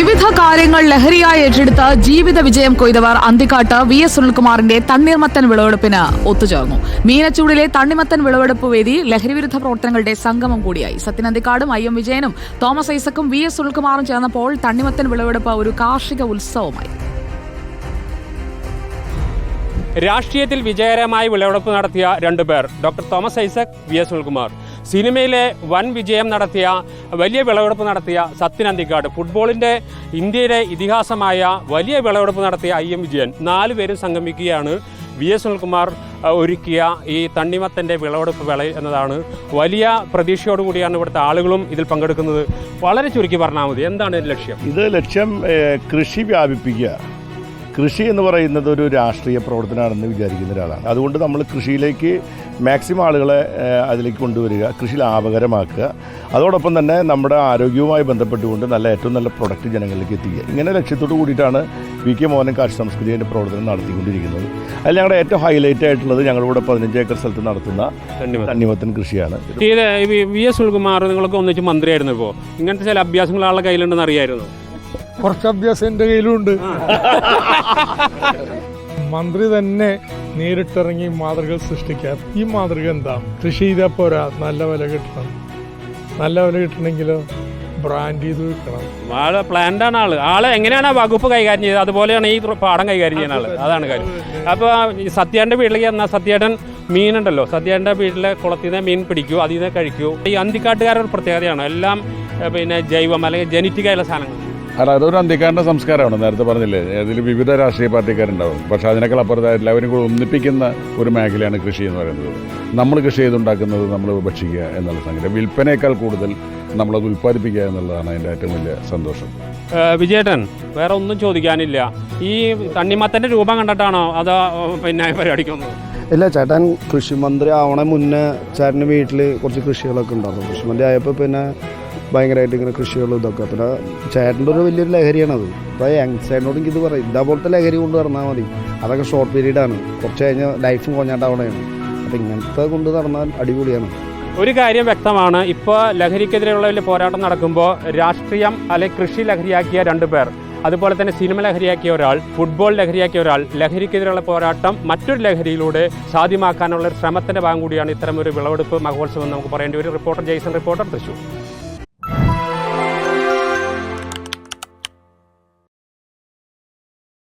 വിവിധ കാര്യങ്ങൾ ലഹരിയായി ഏറ്റെടുത്ത് ജീവിത വിജയം കൊയ്തവർ അന്തിക്കാട്ട് വി എസ് സുനിൽകുമാറിന്റെ തണ്ണീർമത്തൻ വിളവെടുപ്പിന് ഒത്തുചേർന്നു. മീനച്ചൂടിലെ തണ്ണിമത്തൻ വിളവെടുപ്പ് വേദി ലഹരിവിരുദ്ധ പ്രവർത്തനങ്ങളുടെ സംഗമം കൂടിയായി. സത്യൻ അന്തിക്കാടും ഐ എം വിജയനും തോമസ് ഐസക്കും വി എസ് സുനിൽകുമാറും ചേർന്നപ്പോൾ തണ്ണിമത്തൻ വിളവെടുപ്പ് ഒരു കാർഷിക ഉത്സവമായി. രാഷ്ട്രീയത്തിൽ വിജയകരമായി വിളവെടുപ്പ് നടത്തിയ രണ്ടു പേർ doctor Thomas Isaac V S Sunilkumar. സിനിമയിലെ വൻ വിജയം നടത്തിയ വലിയ വിളവെടുപ്പ് നടത്തിയ സത്യൻ അന്തിക്കാട് ഫുട്ബോളിന്റെ ഇന്ത്യയിലെ ഇതിഹാസമായ വലിയ വിളവെടുപ്പ് നടത്തിയ ഐ എം വിജയൻ. നാലു പേരും സംഗമിക്കുകയാണ്. വി എസ് സുനിൽകുമാർ ഒരുക്കിയ ഈ തണ്ണിമത്തന്റെ വിളവെടുപ്പ് വിള എന്നതാണ് വലിയ പ്രതീക്ഷയോടുകൂടിയാണ് ഇവിടുത്തെ ആളുകളും ഇതിൽ പങ്കെടുക്കുന്നത്. വളരെ ചുരുക്കി പറഞ്ഞാൽ മതി. എന്താണ് ലക്ഷ്യം? ഇത് ലക്ഷ്യം കൃഷി വ്യാപിപ്പിക്കുക. കൃഷി എന്ന് പറയുന്നത് ഒരു രാഷ്ട്രീയ പ്രവർത്തനമാണെന്ന് വിചാരിക്കുന്ന ഒരാളാണ്. അതുകൊണ്ട് നമ്മൾ കൃഷിയിലേക്ക് മാക്സിമം ആളുകളെ അതിലേക്ക് കൊണ്ടുവരിക കൃഷി ലാഭകരമാക്കുക. അതോടൊപ്പം തന്നെ നമ്മുടെ ആരോഗ്യവുമായി ബന്ധപ്പെട്ടുകൊണ്ട് നല്ല ഏറ്റവും നല്ല പ്രൊഡക്റ്റ് ജനങ്ങളിലേക്ക് എത്തിക്കുക. ഇങ്ങനെ ലക്ഷ്യത്തോട് കൂടിയിട്ടാണ് വി കെ മോഹൻ കാർഷിക സംസ്കൃതിയുടെ പ്രവർത്തനം നടത്തിക്കൊണ്ടിരിക്കുന്നത്. അതിൽ ഞങ്ങളുടെ ഏറ്റവും ഹൈലൈറ്റ് ആയിട്ടുള്ളത് ഞങ്ങളിവിടെ പതിനഞ്ച് ഏക്കർ സ്ഥലത്ത് നടത്തുന്ന തണ്ണിമത്തൻ. കൃഷിയാണ്. വി എസ് സുൽകുമാർ നിങ്ങളൊക്കെ ഒന്നിച്ച് മന്ത്രിയായിരുന്നു ഇപ്പോൾ ഇങ്ങനത്തെ ചില അഭ്യാസങ്ങൾ ആളുടെ കയ്യിലുണ്ടെന്ന് അറിയായിരുന്നു? കുറച്ച് അഭ്യാസം എന്റെ കയ്യിലുണ്ട്. മന്ത്രി തന്നെ നേരിട്ടിറങ്ങി മാതൃക സൃഷ്ടിക്കാൻ. ഈ മാതൃക എന്താ? കൃഷി ചെയ്താൽ പോരാ. നല്ല വില കിട്ടണം. നല്ല വില കിട്ടണമെങ്കിലോ ബ്രാൻഡ് ചെയ്ത് വിൽക്കണം ആൾ പ്ലാൻഡ് ആണ് ആൾ. ആൾ എങ്ങനെയാണ് ആ വകുപ്പ് കൈകാര്യം ചെയ്തത്? അതുപോലെയാണ് ഈ പാടം കൈകാര്യം ചെയ്യുന്ന ആൾ. അതാണ് കാര്യം. അപ്പോൾ സത്യേന്റെ സത്യേട്ടന്റെ വീട്ടിലേക്ക് എന്നാൽ സത്യേട്ടൻ മീനുണ്ടല്ലോ. സത്യേട്ടന്റെ വീട്ടിലെ കുളത്തിൽ നിന്ന് മീൻ പിടിക്കൂ അതിൽ നിന്ന് കഴിക്കൂ. ഈ അന്തിക്കാട്ടുകാരുടെ പ്രത്യേകതയാണ്. എല്ലാം പിന്നെ ജൈവം അല്ലെങ്കിൽ ജനറ്റിക് ആയിട്ടുള്ള സാധനങ്ങൾ. അല്ല അതൊരു അന്തിക്കാരന്റെ സംസ്കാരമാണ്. നേരത്തെ പറഞ്ഞില്ലേ അതിൽ വിവിധ രാഷ്ട്രീയ പാർട്ടിക്കാരുണ്ടാവും. പക്ഷേ അതിനേക്കാൾ അപ്പുറത്ത് എല്ലാവരും കൂടെ ഒന്നിപ്പിക്കുന്ന ഒരു മേഖലയാണ് കൃഷി എന്ന് പറയുന്നത്. നമ്മൾ കൃഷി ചെയ്തുണ്ടാക്കുന്നത് നമ്മൾ ഭക്ഷിക്കുക എന്നുള്ള സംഗതി. വിൽപ്പനയേക്കാൾ കൂടുതൽ നമ്മളത് ഉൽപ്പാദിപ്പിക്കുക എന്നുള്ളതാണ് അതിന്റെ ഏറ്റവും വലിയ സന്തോഷം. വിജയേട്ടൻ വേറെ ഒന്നും ചോദിക്കാനില്ല. ഈ തണ്ണിമത്തന്റെ രൂപം കണ്ടിട്ടാണോ അതോ പിന്നെ പരിപാടിക്കൊന്നും? ഇല്ല ചേട്ടൻ കൃഷിമന്ത്രി ആവണ മുന്നേ ചേട്ടന്റെ വീട്ടിൽ കുറച്ച് കൃഷികളൊക്കെ ഉണ്ടായിരുന്നു. കൃഷിമന്ത്രി ആയപ്പോൾ പിന്നെ ഭയങ്കരമായിട്ട് ഇങ്ങനെ കൃഷികളും ഇതൊക്കെ. പിന്നെ ചേട്ടന്റെ ഒരു വലിയൊരു ലഹരിയാണത്. അപ്പോൾ യങ്സ്റ്റേനോട് ഇത് പറയും ഇതേപോലത്തെ ലഹരി കൊണ്ട് നടന്നാൽ മതി. അതൊക്കെ ഷോർട്ട് പീരീഡാണ് കുറച്ച് കഴിഞ്ഞാൽ ലൈഫും കൊഞ്ഞാട്ടാവണയാണ്. അപ്പോൾ ഇങ്ങനത്തെ കൊണ്ട് നടന്നാൽ അടിപൊളിയാണ്. ഒരു കാര്യം വ്യക്തമാണ്. ഇപ്പോൾ ലഹരിക്കെതിരെയുള്ള വലിയ പോരാട്ടം നടക്കുമ്പോൾ രാഷ്ട്രീയം അല്ലെങ്കിൽ കൃഷി ലഹരിയാക്കിയ രണ്ട് പേർ. അതുപോലെ തന്നെ സിനിമ ലഹരിയാക്കിയ ഒരാൾ ഫുട്ബോൾ ലഹരിയാക്കിയ ഒരാൾ. ലഹരിക്കെതിരെയുള്ള പോരാട്ടം മറ്റൊരു ലഹരിയിലൂടെ സാധ്യമാക്കാനുള്ള ശ്രമത്തിന്റെ ഭാഗം കൂടിയാണ് ഇത്തരം ഒരു വിളവെടുപ്പ് മഹോത്സവം നമുക്ക് പറയേണ്ടി ഒരു റിപ്പോർട്ടർ ജെയ്സൺ റിപ്പോർട്ടർ തൃശൂർ.